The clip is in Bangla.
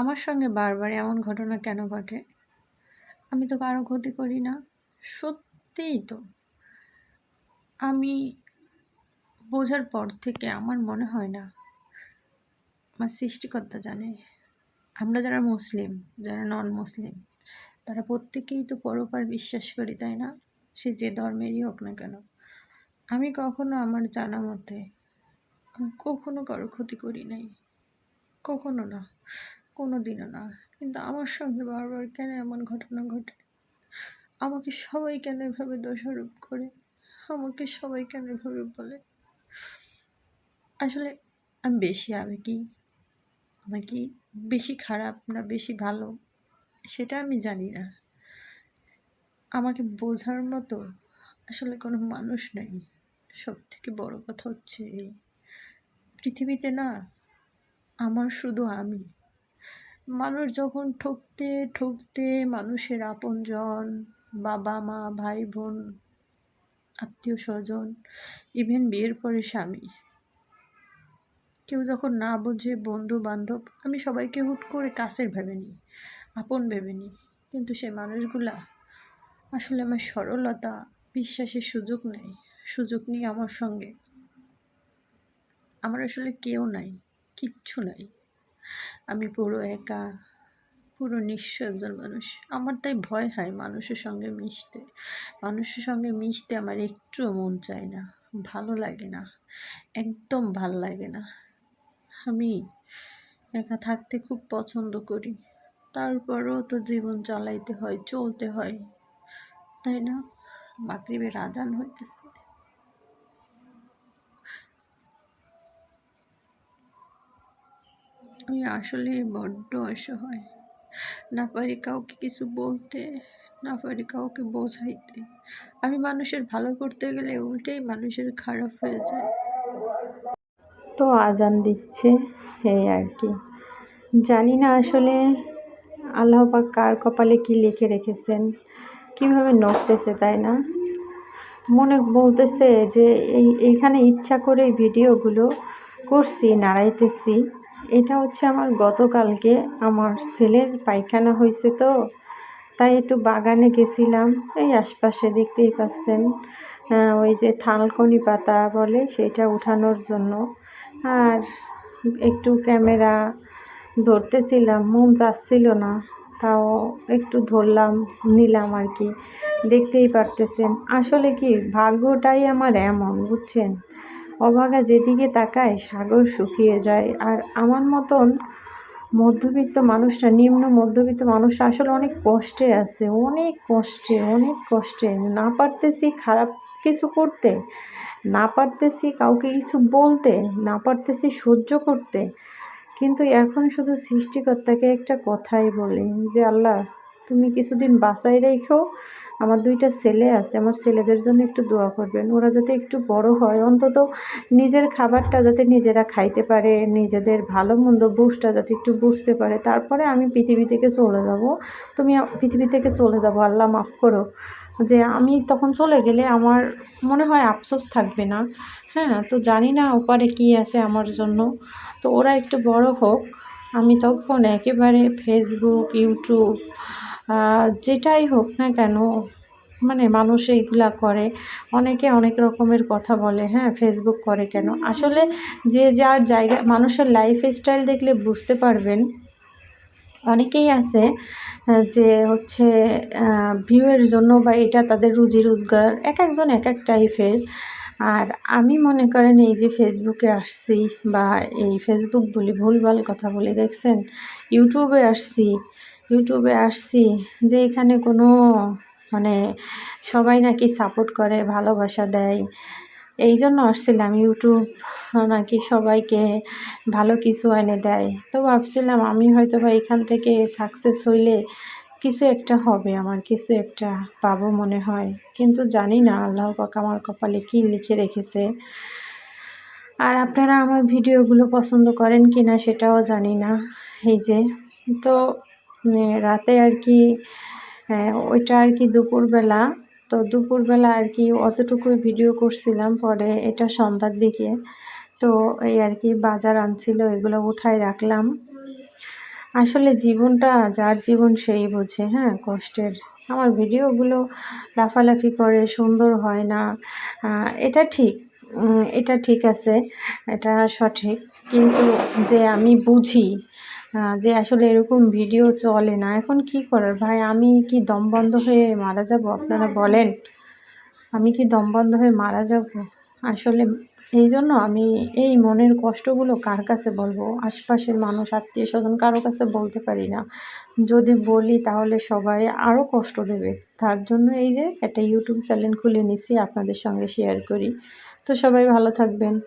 আমার সঙ্গে বারবার এমন ঘটনা কেন ঘটে? আমি তো কারও ক্ষতি করি না। সত্যিই তো। আমি বোঝার পর থেকে আমার মনে হয় না, আমার সৃষ্টিকর্তা জানে। আমরা যারা মুসলিম, যারা নন মুসলিম তারা প্রত্যেকেই তো পরোপার বিশ্বাস করি, তাই না? সে যে ধর্মেরই হোক না কেন। আমি কখনো আমার জানা মতে কখনো কারও ক্ষতি করি নাই। কখনো না। কোনো দিনও না। কিন্তু আমার সঙ্গে বারবার কেন এমন ঘটনা ঘটে? আমাকে সবাই কেন এভাবে দোষারোপ করে? আমাকে সবাই কেন এভাবে বলে? আসলে আমি বেশি আবেগী। নাকি বেশি খারাপ, না বেশি ভালো, সেটা আমি জানি না। আমাকে বোঝার মতো আসলে কোনো মানুষ নেই। সব থেকে বড় কথা হচ্ছে এই পৃথিবীতে না, আমার শুধু আমি। মানুষ যখন ঠকতে ঠকতে মানুষের আপনজন, বাবা, মা, ভাই, বোন, আত্মীয়, স্বজন ইভেন বিয়ের পরে স্বামী, কেউ যখন না বোঝে, বন্ধু, বান্ধব, আমি সবাইকে হুট করে কাছের ভেবে নিই, আপন ভেবে নিই। কিন্তু সে মানুষগুলা আসলে আমার সরলতা, বিশ্বাসের সুযোগ নেই, সুযোগ নিয়ে আমার সঙ্গে। আমার আসলে কেউ নাই, কিচ্ছু নাই। আমি পুরো একা, পুরো নিঃস্ব একজন মানুষ। আমার তাই ভয় হয় মানুষের সঙ্গে মিশতে। মানুষের সঙ্গে মিশতে আমার একটুও মন চায় না, ভালো লাগে না, একদম ভালো লাগে না। আমি একা থাকতে খুব পছন্দ করি। তারপরও তো জীবন চালাইতে হয়, চলতে হয়, তাই না? মাগরিবের আজান হইতেছে। আমি আসলে বড্ড অসহায়। না পারি কাউকে কিছু বলতে, না পারি কাউকে বোঝাইতে। আমি মানুষের ভালো করতে গেলে উল্টেই মানুষের খারাপ হয়ে যায়। তো আজান দিচ্ছে, এই আর কি। জানি না আসলে আল্লাহ পাক কার কপালে কি লিখে রেখেছেন, কীভাবে নড়তেছে, তাই না? মনে বলতেছে যে এই, এইখানে ইচ্ছা করে ভিডিওগুলো করছি, নাড়াইতেছি। এটা হচ্ছে আমার গতকালকে আমার ছেলের পায়খানা হয়েছে তো, তাই একটু বাগানে গেছিলাম। এই আশপাশে দেখতেই পাচ্ছেন ওই যে থালকনি পাতা বলে সেটা উঠানোর জন্য। আর একটু ক্যামেরা ধরতেছিলাম, মন যাচ্ছিল না, তাও একটু ধরলাম, নিলাম আর কি। দেখতেই পারতেছেন। আসলে কি, ভাগ্যটাই আমার এমন, বুঝছেন? অভাগা যেদিকে তাকায় সাগর শুকিয়ে যায়। আর আমার মতন মধ্যবিত্ত মানুষটা, নিম্ন মধ্যবিত্ত মানুষটা আসলে অনেক কষ্টে আছে। অনেক কষ্টে অনেক কষ্টে। না পারতেছি খারাপ কিছু করতে, না পারতেছি কাউকে কিছু বলতে, না পারতেছি সহ্য করতে। কিন্তু এখন শুধু সৃষ্টিকর্তাকে একটা কথাই বলি যে, আল্লাহ, তুমি কিছুদিন বাঁচাই রেখো। আমার দুইটা ছেলে আছে, আমার ছেলেদের জন্য একটু দোয়া করবেন। ওরা যাতে একটু বড় হয়, অন্তত নিজের খাবারটা যাতে নিজেরা খাইতে পারে, নিজেদের ভালো মন্দ বুঝটা যাতে একটু বুঝতে পারে। তারপরে আমি পৃথিবী থেকে চলে যাব। তুমি পৃথিবী থেকে চলে যাব, আল্লাহ মাফ করো। যে আমি তখন চলে গেলে আমার মনে হয় আফসোস থাকবে না। হ্যাঁ তো জানি না ওপারে কী আছে আমার জন্য। তো ওরা একটু বড় হোক, আমি তখন একেবারে ফেসবুক ইউটিউব যেটাই হোক না কেন মানে মানুষ এইগুলা করে, অনেকে অনেক রকমের কথা বলে হ্যাঁ ফেসবুক করে কেন? আসলে যে যার জায়গা, মানুষের লাইফ স্টাইল দেখলে বুঝতে পারবেন। অনেকেই আছে যে হচ্ছে ভিউয়ের জন্য বা এটা তাদের রুজি রোজগার, এক একজন এক এক টাইপের আর আমি মনে করেন এই যে ফেসবুকে আসছি বা এই ফেসবুক বলি, ভুলভাল কথা বলে, দেখছেন? ইউটিউবে আসছি ইউটিউবে আসছি যে এখানে কোনো মানে সবাই নাকি সাপোর্ট করে, ভালোবাসা দেয়। এই জন্য আসছিলাম ইউটিউব, নাকি সবাইকে ভালো কিছু এনে দেয়। তো ভাবছিলাম আমি হয়তো বা এখান থেকে সাকসেস হইলে কিছু একটা হবে আমার, কিছু একটা পাবো মনে হয়। কিন্তু জানি না, আল্লাহ পাক আমার কপালে কী লিখে রেখেছে। আর আপনারা আমার ভিডিওগুলো পছন্দ করেন কি না সেটাও জানি না, এই যে। তো রাতে আর কি ওইটা আর কি দুপুরবেলা। তো দুপুরবেলা আর কি অতটুকুই ভিডিও করছিলাম পরে এটা সন্ধ্যার দিকে। তো এই আর কি বাজার আনছিল, এগুলো উঠাই রাখলাম। আসলে জীবনটা, যার জীবন সেই বোঝে হ্যাঁ কষ্টের। আমার ভিডিওগুলো লাফালাফি করে, সুন্দর হয় না। এটা ঠিক এটা ঠিক আছে, এটা সঠিক। কিন্তু যে আমি বুঝি যে আসলে এরকম ভিডিও চলে না। এখন কি করার? ভাই, আমি কি দম বন্ধ হয়ে মারা যাব? আপনারা বলেন। আমি কি দম বন্ধ হয়ে মারা যাব? আসলে এই জন্য আমি এই মনের কষ্টগুলো কার কাছে বলব? আশপাশের মানুষ আত্মীয় স্বজন কারও কাছে বলতে পারি না। যদি বলি তাহলে সবাই আরও কষ্ট দেবে। তার জন্য এই যে একটা ইউটিউব চ্যানেল খুলে নিছি, আপনাদের সঙ্গে শেয়ার করি। তো সবাই ভালো থাকবেন।